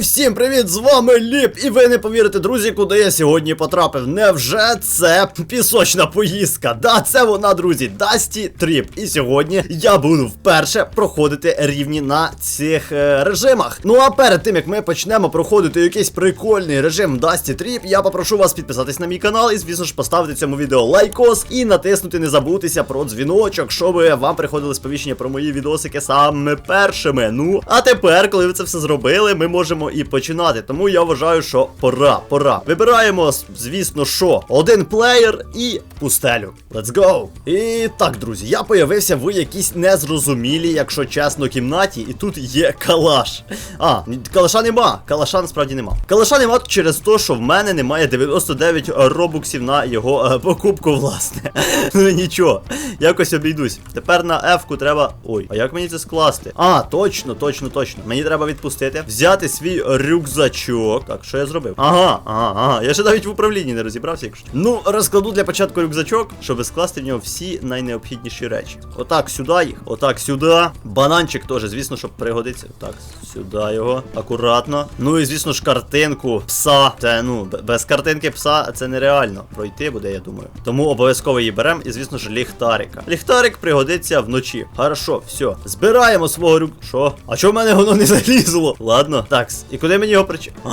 Всім привіт! З вами Ліп! І ви не повірите, друзі, куди я сьогодні потрапив. Невже це пісочна поїздка? Да, це вона, друзі, Дасті Тріп. І сьогодні я буду вперше проходити рівні на цих е, режимах. Ну а перед тим як ми почнемо проходити якийсь прикольний режим Дасті Тріп, я попрошу вас підписатись на мій канал і, звісно ж, поставити цьому відео лайкос і натиснути, не забутися про дзвіночок, щоб вам приходили сповіщення про мої відосики саме першими. Ну, а тепер, коли ви це все зробили, ми можемо і починати. Тому я вважаю, що пора, пора. Вибираємо, звісно, що один плеєр і пустелю. Let's go! І так, друзі, я появився в якійсь незрозумілій, якщо чесно, кімнаті, і тут є калаш. А, калаша нема. Калаша насправді нема. Калаша нема через те, що в мене немає 99 робуксів на його е, покупку, власне. Ну нічого, якось обійдусь. Тепер на F-ку треба. Ой, а як мені це скласти? А, точно, точно, точно. Мені треба відпустити, взяти свій рюкзачок. Так, що я зробив? Ага, ага, ага. Я ще навіть в управлінні не розібрався, якщо. Ну, розкладу для початку рюкзачок, щоб скласти в нього всі найнеобхідніші речі. Отак, сюди їх, отак, сюди. Бананчик теж, звісно, щоб пригодиться. Так, сюди його. Акуратно. Ну і звісно ж, картинку пса. Це ну, без картинки пса це нереально пройти буде, я думаю. Тому обов'язково її беремо і, звісно ж, ліхтарика. Ліхтарик пригодиться вночі. Хорошо, все. Збираємо свого рюк. Що? А чого в мене воно не залізло? Ладно. Так, і куди мені його причіп?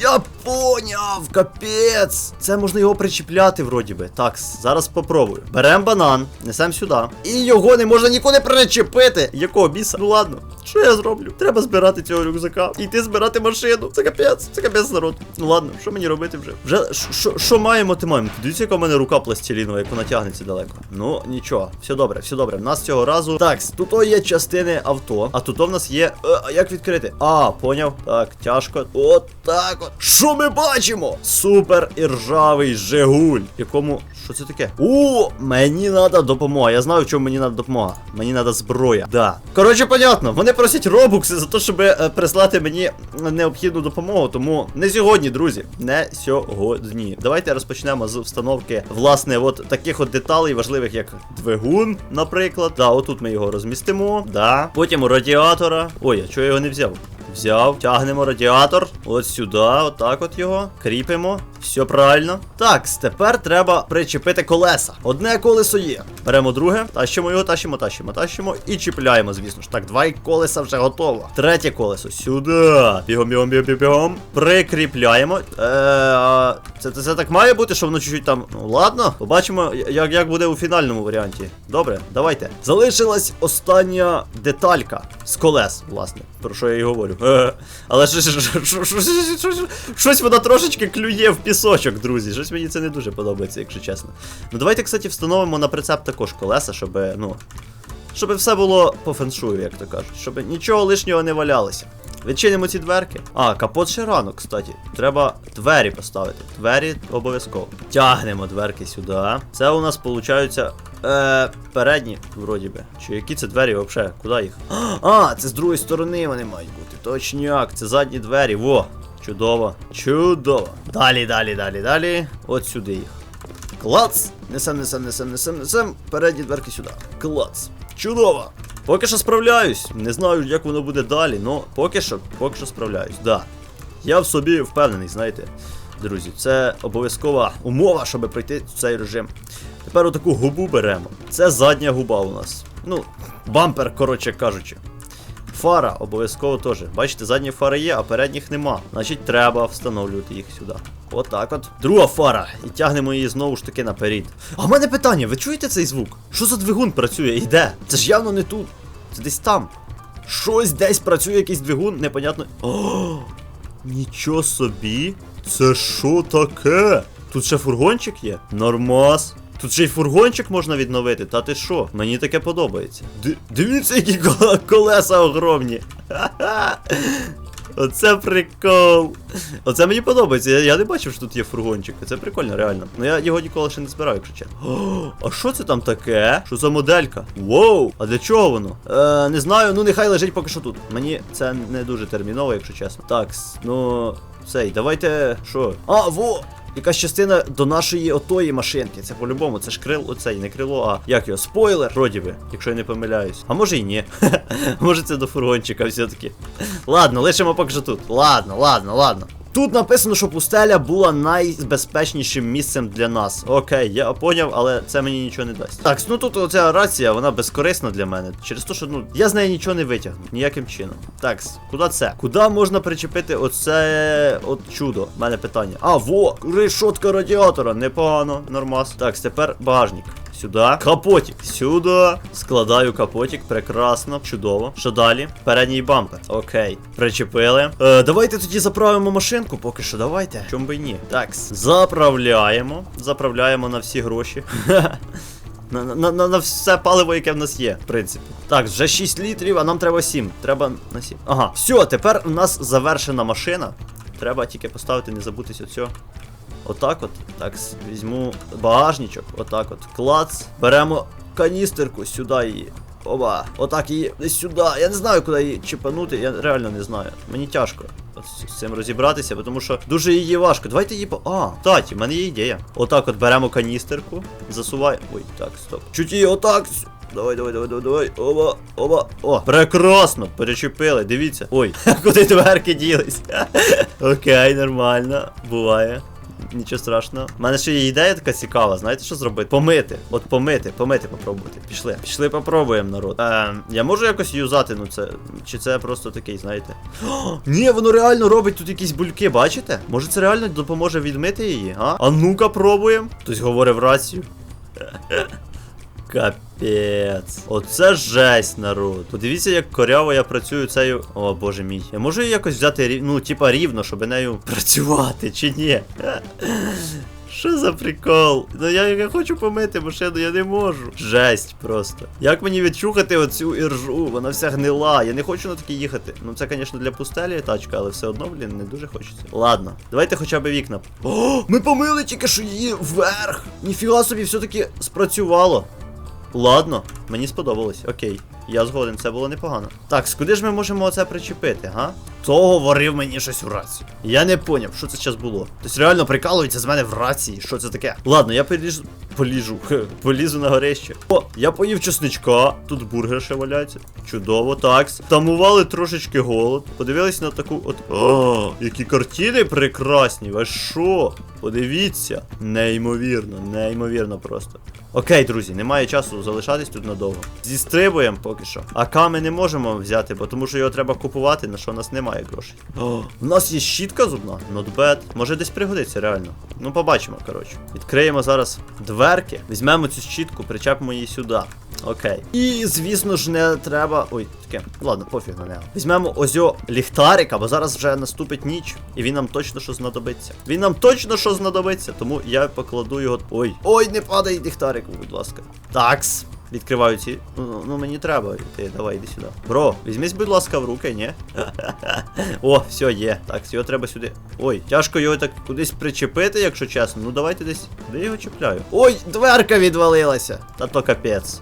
Я поняв, капець. Це можна його причіпляти, вроді би. Так, зараз попробую. Берем банан, несем сюди. І його не можна нікуди причепити. Якого біса? Ну ладно, що я зроблю? Треба збирати цього рюкзака. І йти збирати машину. Це капець, це капець народ. Ну ладно, що мені робити вже? Вже що- маємо, ти маємо? Дивіться, яка в мене рука пластилінова, як вона тягнеться далеко. Ну, нічого, все добре, все добре. В нас цього разу. Так, тут є частини авто, а тут в нас є. Е, як відкрити? А, поняв. Так, тяжко. От так от. Що ми бачимо? Супер іржавий Жигуль. Якому. Що це таке? О, мені треба допомога. Я знаю, в чому мені треба допомога. Мені треба зброя. Да. Коротше, понятно, вони просять робукси за те, щоб е, прислати мені необхідну допомогу. Тому не сьогодні, друзі. Не сьогодні. Давайте розпочнемо з встановки, власне, от таких от деталей важливих, як двигун, наприклад. Да, отут ми його розмістимо. Да. Потім у радіатора. Ой, а чого я його не взяв? Взяв, тягнемо радіатор. От сюди, отак от його. Кріпимо. Все правильно. Так, тепер треба причепити колеса. Одне колесо є. Беремо друге, тащимо його, тащимо, тащимо, тащимо і чіпляємо, звісно ж. Так, два колеса вже готово. Третє колесо. Сюди. Бігом, бігом, бігом, бігом. Прикріпляємо. Е, Це це так має бути, що воно чуть-чуть там. Ну ладно, побачимо, як як буде у фінальному варіанті. Добре, давайте. Залишилась остання деталька з колес, власне. Про що я і говорю. Е, але щось вона трошечки клює в піску пісочок, друзі. Щось мені це не дуже подобається, якщо чесно. Ну давайте, кстати, встановимо на прицеп також колеса, щоб, ну. Щоб все було по феншую, як то кажуть. Щоб нічого лишнього не валялося. Відчинимо ці дверки. А, капот ще рано, кстати. Треба двері поставити. Двері обов'язково. Тягнемо дверки сюди. Це у нас виходить. Е, передні, вроді би. Чи які це двері взагалі? Куди їх? А, це з другої сторони вони мають бути. Точняк, це задні двері. Во! Чудово. Чудово. Далі, далі, далі, далі. От сюди їх. Клац! Несем, несем, несем, несем, несем. Передні дверки сюди. Клац. Чудово! Поки що справляюсь. Не знаю, як воно буде далі, але поки що, поки що справляюсь. Да. Я в собі впевнений, знаєте. Друзі, це обов'язкова умова, щоб пройти цей режим. Тепер отаку губу беремо. Це задня губа у нас. Ну, бампер, коротше кажучи. Фара обов'язково теж. Бачите, задні фари є, а передніх нема. Значить, треба встановлювати їх сюди. Отак от. Друга фара. І тягнемо її знову ж таки наперед. А в мене питання: ви чуєте цей звук? Що за двигун працює? І де? Це ж явно не тут. Це десь там. Щось десь працює якийсь двигун, непонятно. О, нічого собі. Це що таке? Тут ще фургончик є? Нормас. Тут ще й фургончик можна відновити, та ти що? Мені таке подобається. Ди- дивіться, які кол- колеса огромні. Оце прикол. Оце мені подобається. Я, я не бачив, що тут є фургончик. Це прикольно, реально. Ну я його ніколи ще не збирав, якщо чесно. О, а що це там таке? Що за моделька? Воу! А для чого воно? Е, не знаю, ну нехай лежить поки що тут. Мені це не дуже терміново, якщо чесно. Так, ну. Цей, давайте. Що? А, во! Якась частина до нашої отої машинки. Це по-любому, це ж крило, оцей, не крило, а як його, спойлер, вроді би, якщо я не помиляюсь. А може і ні. може це до фургончика все-таки. Ладно, лишимо поки що тут. Ладно, ладно, ладно. Тут написано, що пустеля була найбезпечнішим місцем для нас. Окей, я поняв, але це мені нічого не дасть. Так, ну тут оця рація, вона безкорисна для мене. Через те, що ну я з неї нічого не витягну. Ніяким чином. Так, куди це? Куди можна причепити оце от чудо? У мене питання. А, во! Решотка радіатора. Непогано, нормас. Так, тепер багажник. Сюди. Капотик. Сюди. Складаю капотик. Прекрасно. Чудово. Що далі? Передній бампер. Окей. Причепили. Е, давайте тоді заправимо машинку. Поки що, давайте. Чом би ні. Так, заправляємо. Заправляємо на всі гроші. На, на, на, на все паливо, яке в нас є, в принципі. Так, вже 6 літрів, а нам треба 7. Треба на 7. Ага, все, тепер у нас завершена машина. Треба тільки поставити, не забутися оцього. Отак от. Так, візьму багажничок, отак от. Клац. Беремо каністерку сюди її. Оба. Отак її десь сюди. Я не знаю, куди її чіпанути, я реально не знаю. Мені тяжко з- цим розібратися, тому що дуже її важко. Давайте її по. А, кстати, в мене є ідея. Отак от беремо каністерку, засуваємо. Ой, так, стоп. Чуть її отак. Давай, давай, давай, давай, давай. Оба, оба. О, прекрасно. Перечепили. Дивіться. Ой, куди дверки ділись? Окей, нормально. Буває. Нічого страшного. У мене ще є ідея така цікава, знаєте, що зробити? Помити. От помити, помити попробувати. Пішли. Пішли попробуємо, народ. Ем, я можу якось юзати, ну це. Чи це просто такий, знаєте? О, ні, воно реально робить тут якісь бульки, бачите? Може це реально допоможе відмити її, а? А ну-ка пробуємо. Хтось говорив рацію. Капець. Оце жесть, народ. Подивіться, як коряво я працюю цією. О боже мій. Я можу її якось взяти ну, типа рівно, щоб нею працювати, чи ні? Що за прикол? Ну я, я хочу помити машину, я не можу. Жесть просто. Як мені відчухати оцю іржу? Вона вся гнила. Я не хочу на такі їхати. Ну це, звісно, для пустелі тачка, але все одно, блін, не дуже хочеться. Ладно, давайте хоча б вікна. О, ми помили тільки що її вверх. Ніфіга собі, все-таки спрацювало. Ладно, мені сподобалось. Окей, я згоден, це було непогано. Так, куди ж ми можемо оце причепити, га? Хто говорив мені щось у рацію? Я не поняв, що це зараз було. Тобто реально прикалується з мене в рації. Що це таке? Ладно, я поліжу. Поліжу. Полізу на горище. О, я поїв чесничка. Тут бургер ще валяється. Чудово, так. Тамували трошечки голод. Подивились на таку от. О, які картини прекрасні. Ви що? Подивіться. Неймовірно, неймовірно просто. Окей, друзі, немає часу залишатись тут надовго. Зістрибуємо поки що. АК ми не можемо взяти, бо тому що його треба купувати, на що у нас немає грошей. О, у нас є щітка зубна, нотбет. Може десь пригодиться, реально. Ну, побачимо, коротше. Відкриємо зараз дверки, візьмемо цю щітку, причепимо її сюди. Окей. І, звісно ж, не треба. Ой, таке. Ладно, пофіг на нього. Візьмемо ось його ліхтарика, бо зараз вже наступить ніч, і він нам точно що знадобиться. Він нам точно що знадобиться, тому я покладу його. Ой. Ой, не падай ліхтарик, будь ласка. Такс. Відкриваю ці. Ну, ну мені треба йти. Давай, іди сюди. Бро, візьмись, будь ласка, в руки, ні? О, все, є. Так, його треба сюди. Ой, тяжко його так кудись причепити, якщо чесно. Ну давайте десь. Де я його чіпляю? Ой, дверка відвалилася. Та то капець.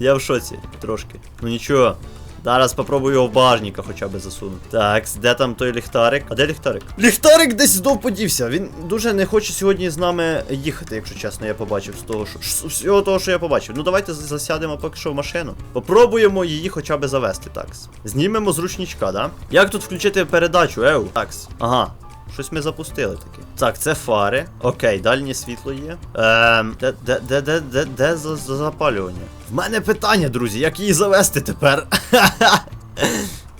Я в шоці трошки. Ну нічого. Зараз попробую його в багажника хоча б засунути. Так, де там той ліхтарик? А де ліхтарик? Ліхтарик десь знов подівся. Він дуже не хоче сьогодні з нами їхати, якщо чесно, я побачив з того, що з всього того, що я побачив. Ну давайте засядемо поки що в машину. Попробуємо її хоча б завести. Такс. Знімемо з ручничка, да? Як тут включити передачу? Еу, такс. Ага. Щось ми запустили таке. Так, це фари. Окей, дальнє світло є. Ем, де, де, де, де, де, де за, за запалювання? В мене питання, друзі, як її завести тепер?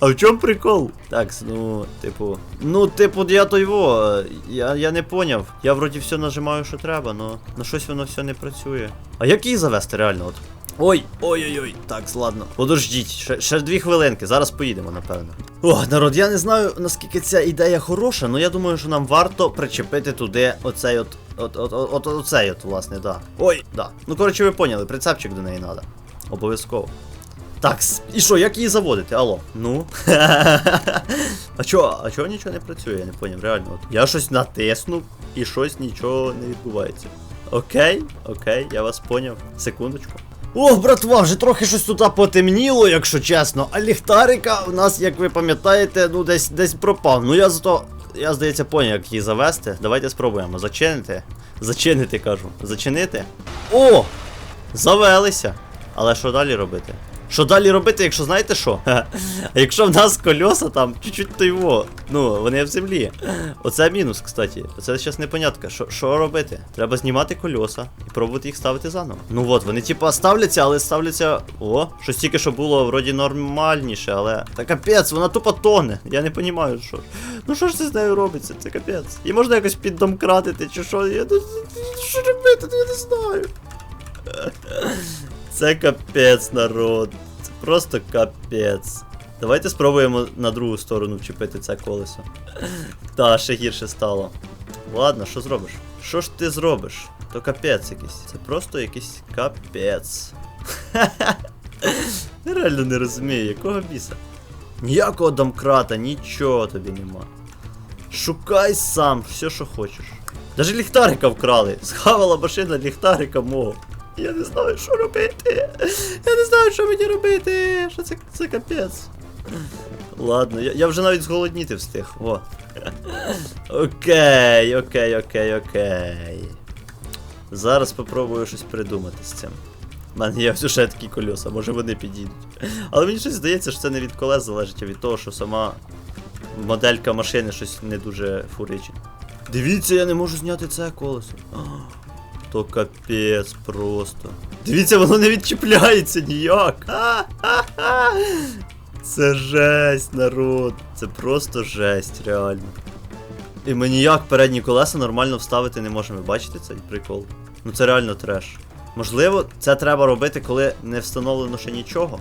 А в чому прикол? Так, ну, типу. Ну, типу, я той во. е, Я, я не поняв. Я вроді все нажимаю, що треба, но на щось воно все не працює. А як її завести реально? От? Ой, ой-ой-ой, так, ладно. Подождіть, ще, ще дві хвилинки, зараз поїдемо, напевно. О, народ, я не знаю, наскільки ця ідея хороша, але я думаю, що нам варто причепити туди оцей от. От, от, от, от оцей от, власне, да. Ой, да. Ну, коротше, ви поняли, прицепчик до неї треба. Обов'язково. Так, і що, як її заводити? Алло? Ну. а чо, а чого нічого не працює, я не поняв, реально. От. Я щось натиснув і щось нічого не відбувається. Окей, окей, я вас поняв. Секундочку. Ох, братва, вже трохи щось тут потемніло, якщо чесно. А ліхтарика у нас, як ви пам'ятаєте, ну десь десь пропав. Ну я зато Я, здається, поняв, як її завести. Давайте спробуємо. Зачинити. Зачинити, кажу. Зачинити. О! Завелися. Але що далі робити? Що далі робити, якщо знаєте що? А якщо в нас кольоса там чуть-чуть то його. Ну, вони в землі. Оце мінус, кстати. Оце зараз непонятка. Що, що робити? Треба знімати кольоса і пробувати їх ставити заново. Ну от, вони типа ставляться, але ставляться. О, щось тільки що було вроді нормальніше, але. Та капець, вона тупо тоне. Я не розумію, що. Ну що ж це з нею робиться? Це капець. І можна якось піддомкратити, чи що. Я що робити, я не знаю. Це капець, народ. Це просто капець. Давайте спробуємо на другу сторону вчепити це колесо. Та, ще гірше стало. Ладно, що зробиш? Що ж ти зробиш? То капець якийсь. Це просто якийсь капець. Реально не розумію, якого біса. Ніякого домкрата, нічого тобі нема. Шукай сам все, що хочеш. Даже ліхтарика вкрали. Схавала машина ліхтарика мого. Я не знаю, що робити. Я не знаю, що мені робити. Що це, це капець. Ладно, я, я вже навіть зголодніти встиг. О. Окей, окей, окей, окей. Зараз попробую щось придумати з цим. У мене є вже такі кольоса, може вони підійдуть. Але мені щось здається, що це не від колес залежить, а від того, що сама моделька машини щось не дуже фуричить. Дивіться, я не можу зняти це колесо. То капець просто. Дивіться, воно не відчіпляється ніяк. Це жесть, народ. Це просто жесть, реально. І ми ніяк передні колеса нормально вставити не можемо. Бачите цей прикол? Ну це реально треш. Можливо, це треба робити, коли не встановлено ще нічого.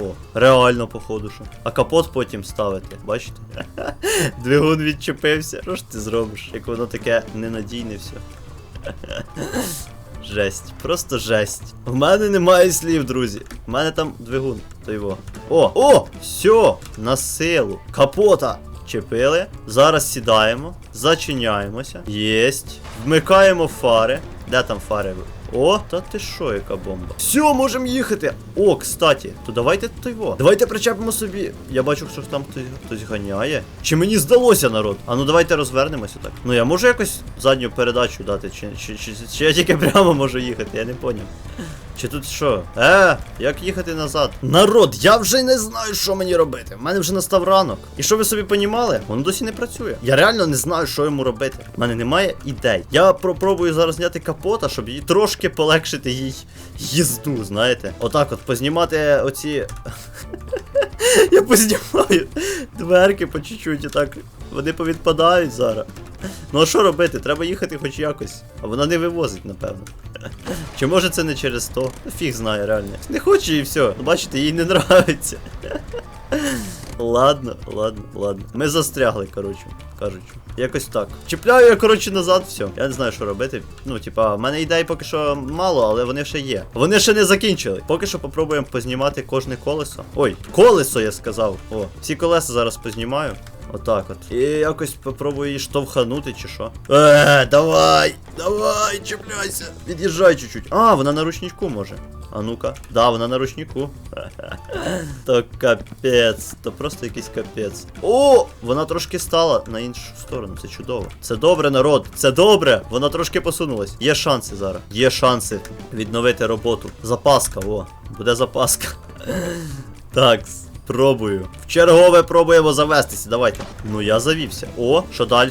О, реально, походу, що. А капот потім ставити, бачите? Двигун відчепився. Що ж ти зробиш, як воно таке ненадійне все. Жесть, просто жесть. У мене немає слів, друзі. У мене там двигун, то його. О, о! Все! На силу. Капота чепили. Зараз сідаємо, зачиняємося. Єсть. Вмикаємо фари. Де там фари? О, та ти що, яка бомба? Все, можемо їхати. О, кстати, то давайте того. Давайте причепимо собі. Я бачу, що там хтось, хтось ганяє. Чи мені здалося, народ? А ну давайте розвернемося так. Ну я можу якось задню передачу дати, чи, чи, чи, чи я тільки прямо можу їхати, я не поняв. Чи тут що? Е, як їхати назад? Народ, я вже не знаю, що мені робити. У мене вже настав ранок. І що ви собі понімали? Воно досі не працює. Я реально не знаю, що йому робити. У мене немає ідей. Я попробую зараз зняти капота, щоб їй трошки полегшити їй їзду, знаєте. Отак от познімати оці. Я познімаю дверки по чуть-чуть, і так. Вони повідпадають зараз. Ну а що робити? Треба їхати хоч якось. А вона не вивозить, напевно. Чи може це не через то? Ну, Фіг знає, реально. Не хоче і все. Ну, Бачите, їй не нравиться. Ладно, ладно, ладно. Ми застрягли, коротше, кажучи. Якось так. Чіпляю я, коротше, назад, все. Я не знаю, що робити. Ну, типа, в мене ідей поки що мало, але вони ще є. Вони ще не закінчили. Поки що попробуємо познімати кожне колесо. Ой, колесо я сказав. О, всі колеса зараз познімаю. Отак от. І якось попробую її штовханути, чи що. Е, давай! Давай, чіпляйся! Від'їжджай чуть-чуть. А, вона на ручнику може. А ну-ка. Да, вона на ручнику. То капець, то просто якийсь капець. О! Вона трошки стала на іншу сторону. Це чудово. Це добре, народ. Це добре. Вона трошки посунулась. Є шанси зараз. Є шанси відновити роботу. Запаска, о, буде запаска. Так, пробую. В чергове пробуємо завестися. Давайте. Ну я завівся. О, що далі?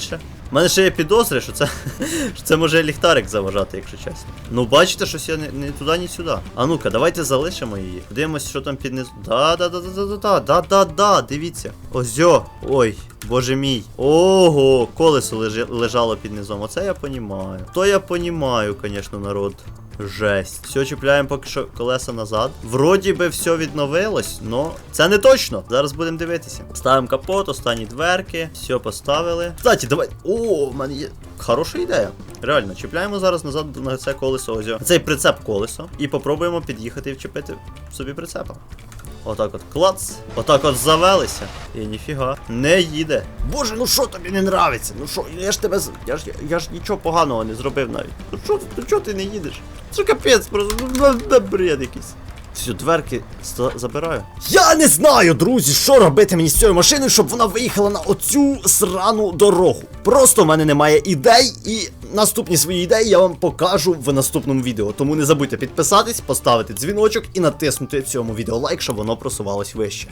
У мене ще є підозри, що це що це може ліхтарик заважати, якщо чесно. Ну бачите, щось я не, не туди, ні сюди. А ну-ка, давайте залишимо її. Подивимось, що там під низу. Да, да, да, да, да, да, да, да, да, дивіться. Озьо. Ой, боже мій. Ого, колесо лежало під низом. Оце я понімаю. То я понімаю, звісно, народ. Жесть. Все, чіпляємо поки що колеса назад. Вроді би все відновилось, но це не точно. Зараз будемо дивитися. Ставимо капот, останні дверки. Все поставили. Кстати, давай. О, в мене є. Хороша ідея. Реально, чіпляємо зараз назад на це колесо ось. Цей прицеп колесо. І попробуємо під'їхати і вчепити собі прицепа. Отак от клац. Отак от завелися. І ніфіга. Не їде. Боже, ну що тобі не нравиться? Ну що, я ж тебе. Я ж я ж нічого поганого не зробив навіть. Ну що, ну ти не їдеш? Це капець, просто ну, ну, бред якийсь. Всю дверки забираю. Я не знаю, друзі, що робити мені з цією машиною, щоб вона виїхала на оцю срану дорогу. Просто в мене немає ідей, і наступні свої ідеї я вам покажу в наступному відео. Тому не забудьте підписатись, поставити дзвіночок і натиснути цьому відео лайк, щоб воно просувалось вище.